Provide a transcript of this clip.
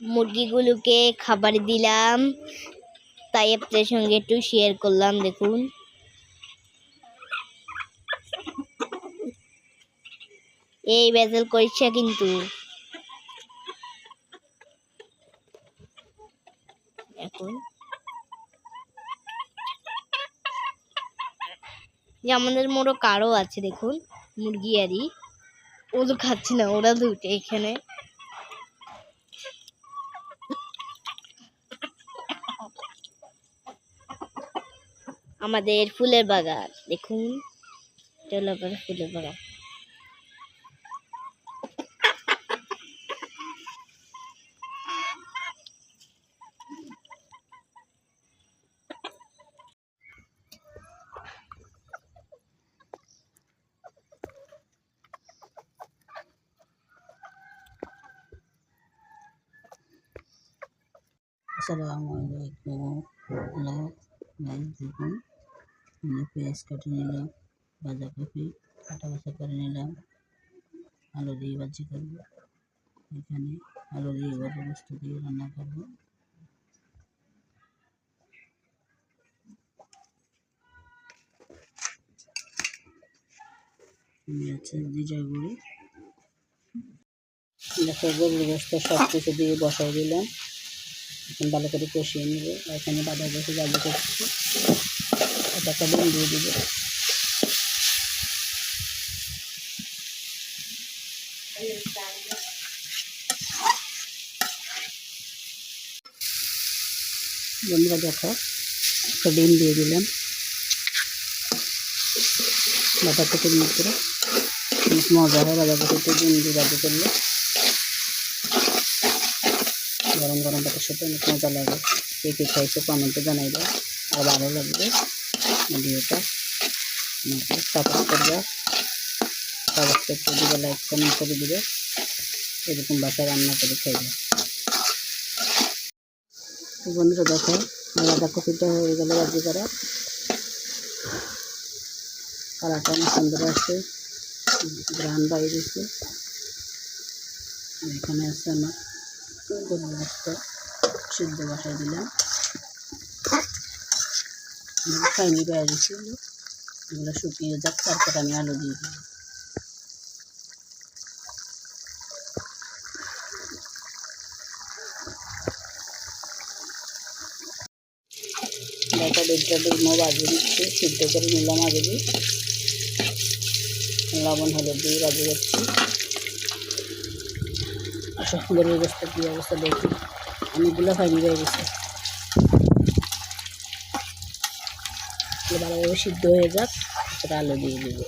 মুরগিগুলোকে খাবার দিলাম। তাই আপনাদের সঙ্গে একটু শেয়ার করলাম, দেখুন। এই বেজেল করেছে কিন্তু। এখন যে আমাদের মোড়ো কারও আছে, দেখুন। মুরগি আরই ও তো খাচ্ছে না, ওরা দুটো এখানে। আমাদের ফুলের বাগান দেখুন। এটা হলো ফুলের বাগান। আসসালামু আলাইকুম। হ্যালো দেখুন। পেঁয়াজ কেটে নিলাম, বাঁধাকপি কাটা বাছা করে নিলাম, আলু দিয়ে ভাজি করব। এখানে আলু দিয়ে গল্প বস্তু দিয়ে রান্না করব। হচ্ছে জিরা গুঁড়ি। গোস্ত সব কিছু দিয়ে বসাই দিলাম। এখন ভালো করে কষিয়ে নেব। এখানে বাঁধা বসে জাল করছি। একটা ডিম দিয়ে দিব। বন্ধুরা দেখো, একটা ডিম দিয়ে দিলাম। বাটা থেকে করে মজা হয় বাজার থেকে ডিম দিয়ে বাজি করলে। গরম গরম ভাতের সাথে অনেক মজা লাগে। কে কে খাইছে কমেন্টে জানাই দাও আর ভালো লাগবে। ভিডিওটা আমাকে সাপোর্ট করবে। সাবস্ক্রাইব করে দিবে লাইক কমেন্ট করে দিবে। এরকম বাসায় রান্না করে খাইবে। বন্ধুরা দেখো, আলাদা কপিটা হয়ে গেল রাজি করা। কালারটা অনেক সুন্দর আছে গ্রান বাইরেছে আর এখানে আছে আমার সিদ্ধ বসাই দিলাম। খাইনি বেড়ে দিচ্ছি এগুলো শুকিয়ে যাক তারপর আমি আলু দিয়ে দিই দেখা দেড়টা সিদ্ধ করে নিলাম আগে দিয়ে লবণ হলুদ দিয়ে বাজিয়ে যাচ্ছি সব গোস্ত কী অবস্থা দেখি অনেকগুলো হয়নি রয়ে গেছে ভালোভাবে সিদ্ধ হয়ে যাক তারপরে আলু দিয়ে দিব।